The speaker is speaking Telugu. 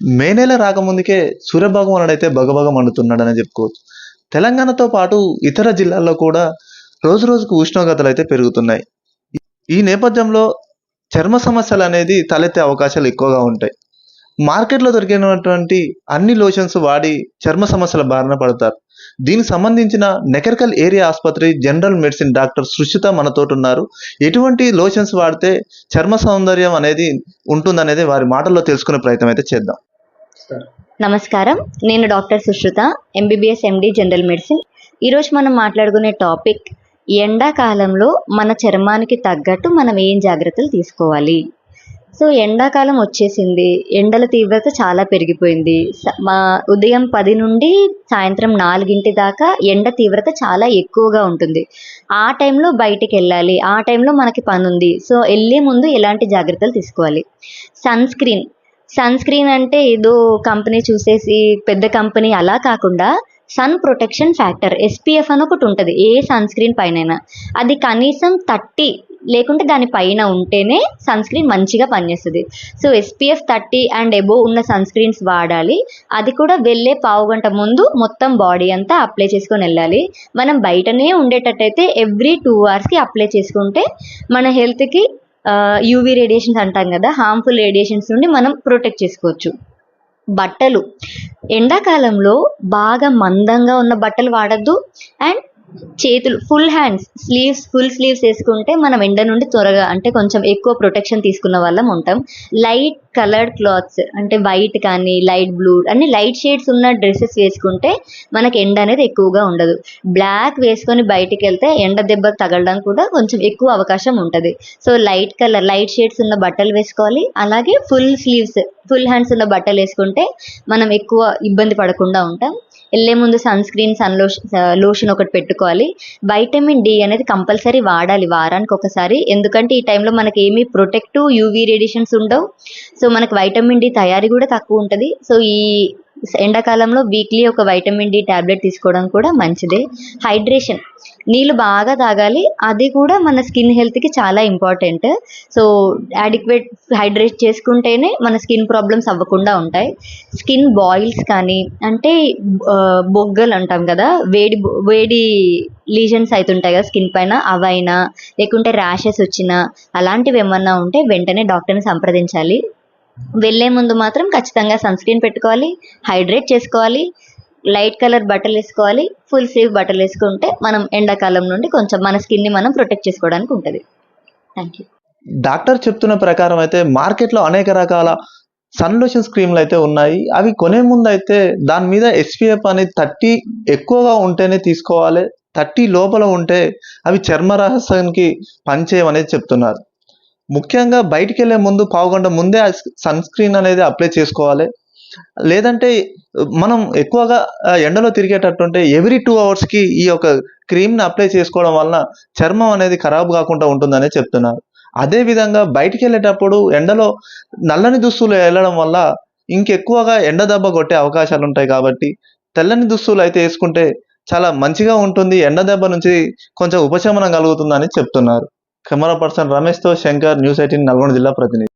మే నెల రాకముందుకే సూర్యభగవానుడైతే భగభగ బగబగ మండుతున్నాడని చెప్పుకోవచ్చు. తెలంగాణతో పాటు ఇతర జిల్లాల్లో కూడా రోజు రోజుకు ఉష్ణోగ్రతలు అయితే పెరుగుతున్నాయి. ఈ నేపథ్యంలో చర్మ సమస్యలు అనేది తలెత్తే అవకాశాలు ఎక్కువగా ఉంటాయి. మార్కెట్లో దొరికినటువంటి అన్ని లోషన్స్ వాడి చర్మ సమస్యల బారిన పడతారు. దీనికి సంబంధించిన నెకర్కల్ ఏరియా ఆసుపత్రి జనరల్ మెడిసిన్ డాక్టర్ సుషిత మనతోటి ఉన్నారు. ఎటువంటి లోషన్స్ వాడితే చర్మ సౌందర్యం అనేది ఉంటుందనేది వారి మాటల్లో తెలుసుకునే ప్రయత్నం అయితే చేద్దాం. నమస్కారం. నేను doctor Sushruta MBBS MD general medicine ఈరోజు మనం మాట్లాడుకునే టాపిక్ ఎండాకాలంలో మన చర్మానికి తగ్గట్టు మనం ఏం జాగ్రత్తలు తీసుకోవాలి? సో ఎండాకాలం వచ్చేసింది. ఎండల తీవ్రత చాలా పెరిగిపోయింది. మా ఉదయం పది నుండి సాయంత్రం నాలుగింటి దాకా ఎండ తీవ్రత చాలా ఎక్కువగా ఉంటుంది. ఆ టైంలో బయటికి వెళ్ళాలి. ఆ టైంలో మనకి పని ఉంది సో వెళ్ళే ముందు ఎలాంటి జాగ్రత్తలు తీసుకోవాలి? సన్ స్క్రీన్ సన్ స్క్రీన్ అంటే ఏదో కంపెనీ చూసేసి పెద్ద కంపెనీ అలా కాకుండా సన్ ప్రొటెక్షన్ ఫ్యాక్టర్ ఎస్పీఎఫ్ అని ఒకటి ఉంటుంది ఏ సన్ స్క్రీన్ పైన అది కనీసం థర్టీ లేకుంటే దాని పైన ఉంటేనే సన్ స్క్రీన్ మంచిగా పనిచేస్తుంది. So SPF thirty and above ఉన్న సన్ స్క్రీన్స్ వాడాలి. అది కూడా వెళ్ళే పావు గంట ముందు మొత్తం బాడీ అంతా అప్లై చేసుకొని వెళ్ళాలి. మనం బయటనే ఉండేటట్టయితే ఎవ్రీ టూ అవర్స్కి అప్లై చేసుకుంటే మన హెల్త్కి యూవీ రేడియేషన్స్ అంటాం కదా హార్మ్ఫుల్ రేడియేషన్స్ నుండి మనం ప్రొటెక్ట్ చేసుకోవచ్చు. బట్టలు. ఎండాకాలంలో బాగా మందంగా ఉన్న బట్టలు వాడద్దు. అండ్ చేతులు full hands sleeves full sleeves వేసుకుంటే మనం ఎండ నుండి త్వరగా అంటే కొంచెం ఎక్కువ ప్రొటెక్షన్ తీసుకున్న వాళ్ళం ఉంటాం. లైట్ కలర్డ్ క్లాత్స్ అంటే వైట్ కానీ లైట్ బ్లూ అన్ని లైట్ షేడ్స్ ఉన్న డ్రెస్సెస్ వేసుకుంటే మనకి ఎండ అనేది ఎక్కువగా ఉండదు. బ్లాక్ వేసుకొని బయటికి వెళ్తే ఎండ దెబ్బ తగలడం కూడా కొంచెం ఎక్కువ అవకాశం ఉంటుంది. So light colour light shades ఉన్న బట్టలు వేసుకోవాలి. అలాగే ఫుల్ స్లీవ్స్ ఫుల్ హ్యాండ్స్ ఉన్న బట్టలు వేసుకుంటే మనం ఎక్కువ ఇబ్బంది పడకుండా ఉంటాం. వెళ్ళే ముందు sun screen sun lotion lotion ఒకటి పెట్టుకోవాలి. వైటమిన్ డి అనేది కంపల్సరీ వాడాలి వారానికి ఒకసారి ఎందుకంటే ఈ టైంలో మనకి ఏమీ ప్రొటెక్టివ్ యూవీ రేడియేషన్స్ ఉండవు. సో సో మనకి వైటమిన్ డి తయారీ కూడా తక్కువ ఉంటుంది. సో ఈ ఎండాకాలంలో వీక్లీ ఒక వైటమిన్ డి ట్యాబ్లెట్ తీసుకోవడం కూడా మంచిదే. హైడ్రేషన్ నీళ్ళు బాగా తాగాలి. అది కూడా మన స్కిన్ హెల్త్కి చాలా ఇంపార్టెంట్ సో అడిక్వేట్ హైడ్రేట్ చేసుకుంటేనే మన స్కిన్ ప్రాబ్లమ్స్ అవ్వకుండా ఉంటాయి. స్కిన్ బాయిల్స్ కానీ అంటే బొగ్గలు అంటాం కదా వేడి బొ- వేడి లీజన్స్ అవుతుంటాయి కదా స్కిన్ పైన అవైనా లేకుంటే ర్యాషెస్ వచ్చినా అలాంటివి ఏమన్నా ఉంటే వెంటనే డాక్టర్ని సంప్రదించాలి. వెళ్ళే ముందు మాత్రం ఖచ్చితంగా సన్ స్క్రీన్ పెట్టుకోవాలి హైడ్రేట్ చేసుకోవాలి లైట్ కలర్ బట్టలు వేసుకోవాలి ఫుల్ స్లీవ్ బట్టలు వేసుకుంటే మనం ఎండాకాలం నుండి కొంచెం మన స్కిన్ని మనం ప్రొటెక్ట్ చేసుకోవడానికి ఉంటుంది. థ్యాంక్ యూ డాక్టర్ చెప్తున్న ప్రకారం అయితే మార్కెట్లో అనేక రకాల సన్ లోషన్ క్రీమ్లు అయితే ఉన్నాయి. అవి కొనే ముందు అయితే దాని మీద ఎస్పీఎఫ్ అనేది థర్టీ ఎక్కువగా ఉంటేనే తీసుకోవాలి. థర్టీ లోపల ఉంటే అవి చర్మ రహస్యానికి పనిచేయమనేది చెప్తున్నారు. ముఖ్యంగా బయటికి వెళ్ళే ముందు పావుగంట ముందే సన్ స్క్రీన్ అనేది అప్లై చేసుకోవాలి. లేదంటే మనం ఎక్కువగా ఎండలో తిరిగేటట్టుంటే ఎవ్రీ టూ అవర్స్కి ఈ యొక్క క్రీమ్ని అప్లై చేసుకోవడం వలన చర్మం అనేది ఖరాబ్ కాకుండా ఉంటుందనే చెప్తున్నారు. అదే విధంగా బయటికి వెళ్ళేటప్పుడు ఎండలో నల్లని దుస్తులు వెళ్ళడం వల్ల ఇంకెక్కువగా ఎండ దెబ్బ కొట్టే అవకాశాలు ఉంటాయి కాబట్టి తెల్లని దుస్తులు అయితే వేసుకుంటే చాలా మంచిగా ఉంటుంది. ఎండ దెబ్బ నుంచి కొంచెం ఉపశమనం కలుగుతుందని చెప్తున్నారు. కెమెరా పర్సన్ రమేష్తో శంకర్ న్యూస్ ఎయిటీన్ నల్గొండ జిల్లా ప్రతినిధి.